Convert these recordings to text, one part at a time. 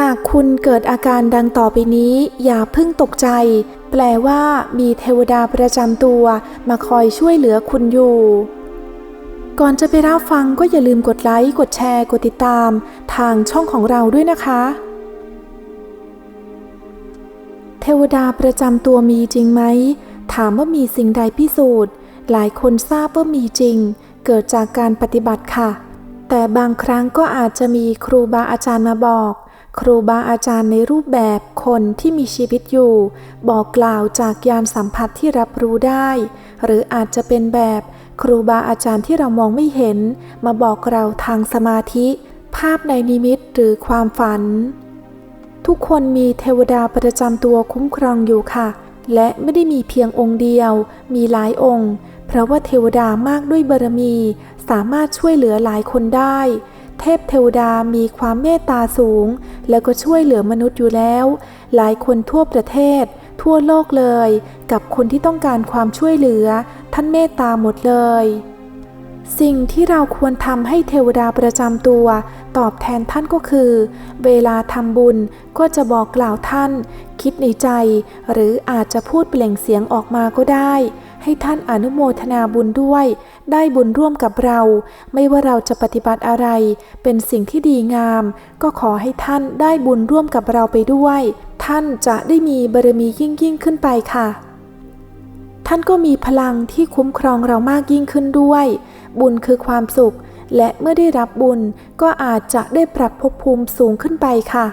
หากคุณเกิดอาการดังต่อไปนี้อย่าเพิ่งตกใจ แปลว่ามีเทวดาประจำตัว มาคอยช่วยเหลือคุณอยู่ ก่อนจะไปรับฟังก็อย่าลืมกดไลค์ กดแชร์ กดติดตาม ทางช่องของเราด้วยนะคะ เทวดาประจำตัวมีจริงไหม ถามว่ามีสิ่งใดพิสูจน์ หลายคนทราบว่ามีจริง เกิดจากการปฏิบัติค่ะ แต่บางครั้งก็อาจจะมีครูบาอาจารย์มาบอก ครูบาอาจารย์ในรูปแบบคนที่มีชีวิตอยู่ บอกกล่าวจากยานสัมผัสที่รับรู้ได้ หรืออาจจะเป็นแบบครูบาอาจารย์ที่เรามองไม่เห็น มาบอกเราทางสมาธิ ภาพในนิมิตหรือความฝัน ทุกคนมีเทวดาประจำตัวคุ้มครองอยู่ค่ะ และไม่ได้มีเพียงองค์เดียว มีหลายองค์ เพราะว่าเทวดามากด้วยบารมี สามารถช่วยเหลือหลายคนได้ เทพเทวดามีความเมตตาสูง แล้วก็ช่วยเหลือมนุษย์อยู่แล้ว หลายคนทั่วประเทศ ทั่วโลกเลย กับคนที่ต้องการความช่วยเหลือ ท่านเมตตาหมดเลย สิ่งที่เราควรทำให้เทวดาประจำตัว ตอบแทนท่านก็คือ เวลาทำบุญก็จะบอกกล่าวท่าน คิดในใจ หรืออาจจะพูดเปล่งเสียงออกมาก็ได้ ให้ท่านอนุโมทนาบุญด้วย ได้บุญร่วมกับเรา ไม่ว่าเราจะปฏิบัติอะไร เป็นสิ่งที่ดีงาม ก็ขอให้ท่านได้บุญร่วมกับเราไปด้วย ท่านจะได้มีบารมียิ่งยิ่งขึ้นไปค่ะ ท่านก็มีพลังที่คุ้มครองเรามากยิ่งขึ้นด้วย บุญคือความสุข และเมื่อได้รับบุญก็อาจจะได้ปรับภพภูมิสูงขึ้นไปค่ะ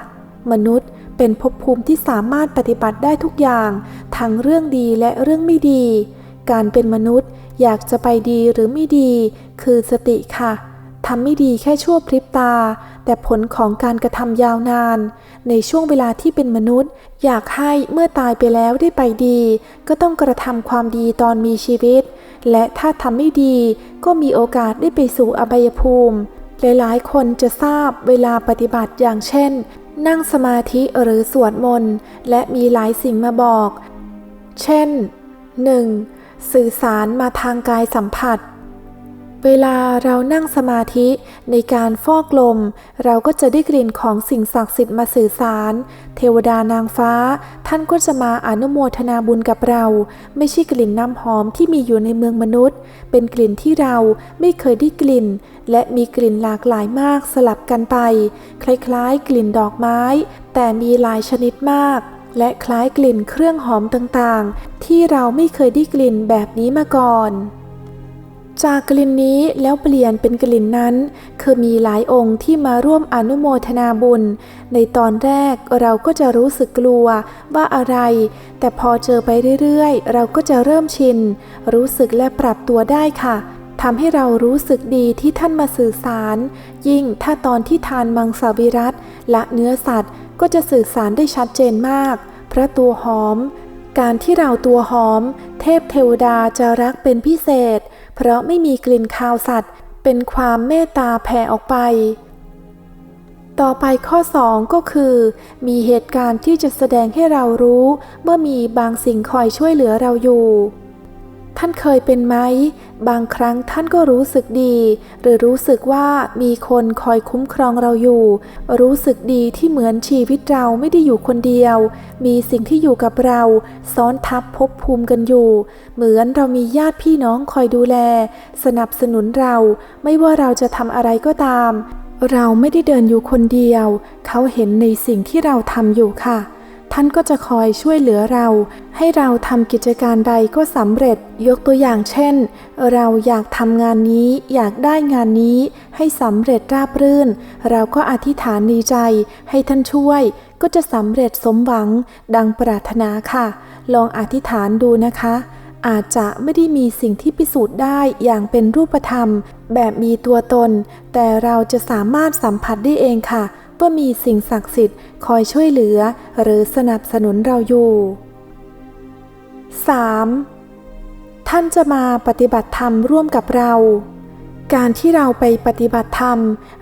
มนุษย์เป็นภพภูมิที่สามารถปฏิบัติได้ทุกอย่าง ทั้งเรื่องดีและเรื่องไม่ดี การเป็นมนุษย์อยากจะไปดีหรือไม่ดี คือสติค่ะทำไม่ดีแค่ชั่วพริบตา แต่ผลของการกระทำยาวนาน ในช่วงเวลาที่เป็นมนุษย์ อยากให้เมื่อตายไปแล้วได้ไปดี ก็ต้องกระทำความดีตอนมีชีวิต และถ้าทำไม่ดีก็มีโอกาสได้ไปสู่อบายภูมิ หลายๆ คนจะทราบเวลาปฏิบัติอย่างเช่น นั่งสมาธิหรือสวดมนต์ และมีหลายสิ่งมาบอก เช่น 1. สื่อสารมาทางกายสัมผัส เวลาเรานั่งสมาธิในการฟอกลม เราก็จะได้กลิ่นของสิ่งศักดิ์สิทธิ์มาสื่อสาร เทวดานางฟ้า ท่านก็จะมาอนุโมทนาบุญกับเรา ไม่ใช่กลิ่นน้ำหอมที่มีอยู่ในเมืองมนุษย์ เป็นกลิ่นที่เราไม่เคยได้กลิ่น และมีกลิ่นหลากหลายมากสลับกันไป คล้ายๆ กลิ่นดอกไม้ แต่มีหลายชนิดมาก และคล้ายกลิ่นเครื่องหอมต่างๆ ที่เราไม่เคยได้กลิ่นแบบนี้มาก่อน จากกลิ่นนี้แล้วเปลี่ยนเป็นกลิ่นนั้น คือมีหลายองค์ที่มาร่วมอนุโมทนาบุญ ในตอนแรกเราก็จะรู้สึกกลัวว่าอะไร แต่พอเจอไปเรื่อยๆ เราก็จะเริ่มชิน รู้สึกและปรับตัวได้ค่ะทำให้เรารู้สึกดีที่ท่านมาสื่อสาร ยิ่งถ้าตอนที่ทานมังสวิรัตและเนื้อสัตว์ ก็จะสื่อสารได้ชัดเจนมากเพราะตัวหอม การที่เราตัวหอม เทพเทวดาจะรักเป็นพิเศษ เพราะไม่มีกลิ่นคาวสัตว์ เป็นความเมตตาแผ่ออกไป ต่อไปข้อ 2 ก็คือ มีเหตุการณ์ที่จะแสดงให้เรารู้ เมื่อมีบางสิ่งคอยช่วยเหลือเราอยู่ ท่านเคยเป็นไหม บางครั้งท่านก็รู้สึกดี หรือรู้สึกว่ามีคนคอยคุ้มครองเราอยู่ รู้สึกดีที่เหมือนชีวิตเราไม่ได้อยู่คนเดียว มีสิ่งที่อยู่กับเรา ซ้อนทับภพภูมิกันอยู่ เหมือนเรามีญาติพี่น้องคอยดูแล สนับสนุนเรา ไม่ว่าเราจะทำอะไรก็ตาม เราไม่ได้เดินอยู่คนเดียว เขาเห็นในสิ่งที่เราทำอยู่ค่ะ ท่านก็จะคอยช่วยเหลือเรา ให้เราทำกิจการใดก็สำเร็จ ยกตัวอย่างเช่น เราอยากทำงานนี้ อยากได้งานนี้ ให้สำเร็จราบรื่น เราก็อธิษฐานในใจ ให้ท่านช่วย ก็จะสำเร็จสมหวัง ดังปรารถนาค่ะ ลองอธิษฐานดูนะคะ อาจจะไม่ได้มีสิ่งที่พิสูจน์ได้อย่างเป็นรูปธรรม แบบมีตัวตน แต่เราจะสามารถสัมผัสได้เองค่ะ ว่ามีสิ่งศักดิ์สิทธิ์คอยช่วยเหลือหรือสนับสนุนเราอยู่ 3. ท่านจะมาปฏิบัติธรรมร่วมกับเรา การที่เราไปปฏิบัติธรรม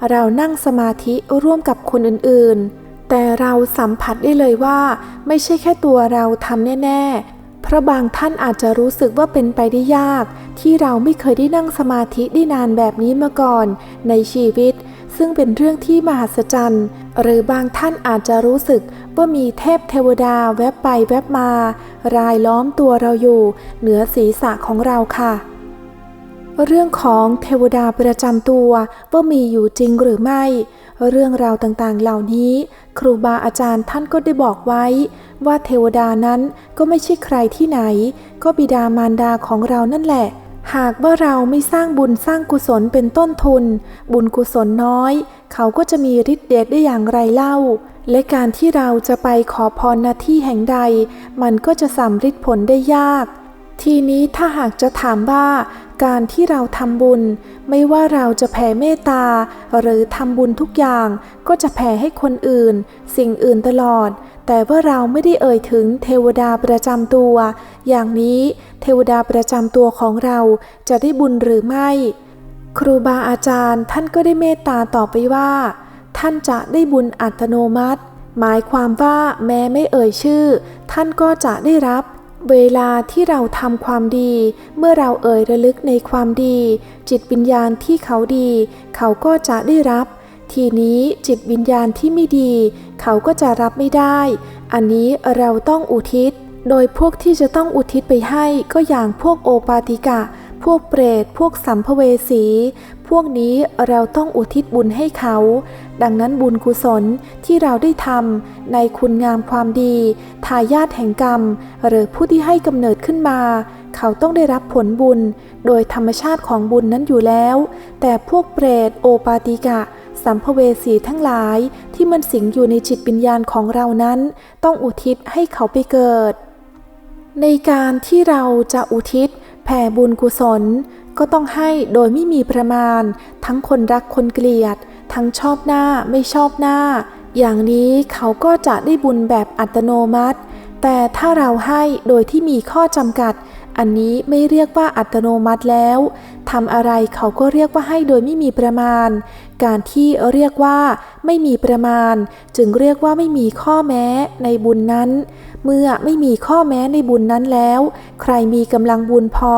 เรานั่งสมาธิร่วมกับคนอื่นๆ แต่เราสัมผัสได้เลยว่า ไม่ใช่แค่ตัวเราทำแน่ ๆ เพราะบางท่านอาจจะรู้สึกว่าเป็นไปได้ยาก ที่เราไม่เคยได้นั่งสมาธิได้นานแบบนี้มาก่อน ในชีวิต ซึ่งเป็นเรื่องที่มหัศจรรย์ หรือบางท่านอาจจะรู้สึกว่ามีเทพเทวดาแวบไปแวบมา รายล้อมตัวเราอยู่ เหนือศีรษะของเราค่ะ เรื่องของเทวดาประจำตัวว่ามีอยู่จริงหรือไม่ เรื่องราวต่างๆเหล่านี้ ครูบาอาจารย์ท่านก็ได้บอกไว้ ว่าเทวดานั้นก็ไม่ใช่ใครที่ไหน ก็บิดามารดาของเรานั่นแหละ หากว่าเราไม่สร้างบุญสร้างกุศลเป็นต้นทุน บุญกุศลน้อย เขาก็จะมีฤทธิ์เดชได้อย่างไรเล่า และการที่เราจะไปขอพรณที่แห่งใด มันก็จะสำฤทธิ์ผลได้ยาก ทีนี้ถ้าหากจะถามว่า การที่เราทำบุญ ไม่ว่าเราจะแผ่เมตตา หรือทำบุญทุกอย่าง ก็จะแผ่ให้คนอื่น สิ่งอื่นตลอด แต่ว่าเราไม่ได้เอ่ยถึงเทวดาประจำตัว อย่างนี้เทวดาประจำตัวของเราจะได้บุญหรือไม่ ครูบาอาจารย์ท่านก็ได้เมตตาต่อไปว่า ท่านจะได้บุญอัตโนมัติ หมายความว่าแม้ไม่เอ่ยชื่อ ท่านก็จะได้รับเวลาที่เราทำความดี เมื่อเราเอ่ยระลึกในความดี จิตวิญญาณที่เขาดี เขาก็จะได้รับ ทีนี้จิตวิญญาณที่ไม่ดี เขาก็จะรับไม่ได้ อันนี้เราต้องอุทิศ โดยพวกที่จะต้องอุทิศไปให้ก็อย่างพวกโอปาติกะ พวกเปรต พวกสัมภเวสี พวกนี้เราต้องอุทิศบุญให้เขา ดังนั้นบุญกุศลที่เราได้ทำในคุณงามความดี ทายาทแห่งกรรม หรือผู้ที่ให้กำเนิดขึ้นมา เขาต้องได้รับผลบุญ โดยธรรมชาติของบุญนั้นอยู่แล้ว แต่พวกเปรตโอปาติกะ สัมภเวสีทั้งหลายที่มันสิงอยู่ในจิตวิญญาณของเรานั้น ต้องอุทิศให้เขาไปเกิด ในการที่เราจะอุทิศแผ่บุญกุศล ก็ต้องให้โดยไม่มีประมาณ ทั้งคนรักคนเกลียด ทั้งชอบหน้าไม่ชอบหน้า อย่างนี้เขาก็จะได้บุญแบบอัตโนมัติ แต่ถ้าเราให้โดยที่มีข้อจำกัด อันนี้ไม่เรียกว่าอัตโนมัติแล้ว ทำอะไรเขาก็เรียกว่าให้โดยไม่มีประมาณ การที่เรียกว่าไม่มีประมาณ จึงเรียกว่าไม่มีข้อแม้ในบุญนั้น เมื่อไม่มีข้อแม้ในบุญนั้นแล้ว ใครมีกำลังบุญพอ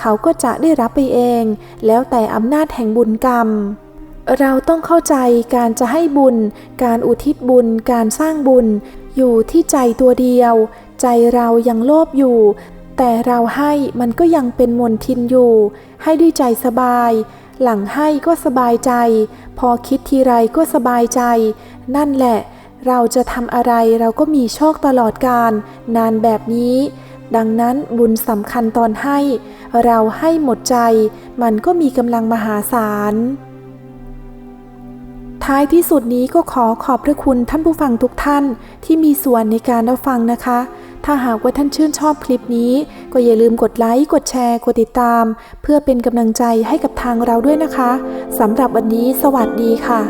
เขาก็จะได้รับไปเอง แล้วแต่อำนาจแห่งบุญกรรมเราต้องเข้าใจการจะให้บุญ การอุทิศบุญ การสร้างบุญ อยู่ที่ใจตัวเดียว ใจเรายังโลภอยู่ แต่เราให้มันก็ยังเป็นมนทินอยู่ ให้ด้วยใจสบาย หลังให้ก็สบายใจ พอคิดทีไรก็สบายใจ นั่นแหละ เราจะทำอะไรเราก็มีโชคตลอดการ นานแบบนี้ ดังนั้นบุญสำคัญตอนให้ เราให้หมดใจ มันก็มีกำลังมหาศาลท้ายที่สุดนี้ก็ขอขอบพระคุณท่านผู้ฟังทุกท่านที่มีส่วนในการรับฟังนะคะ ถ้าหากว่าท่านชื่นชอบคลิปนี้ ก็อย่าลืมกดไลค์ กดแชร์ กดติดตาม เพื่อเป็นกำลังใจให้กับทางเราด้วยนะคะสำหรับวันนี้สวัสดีค่ะ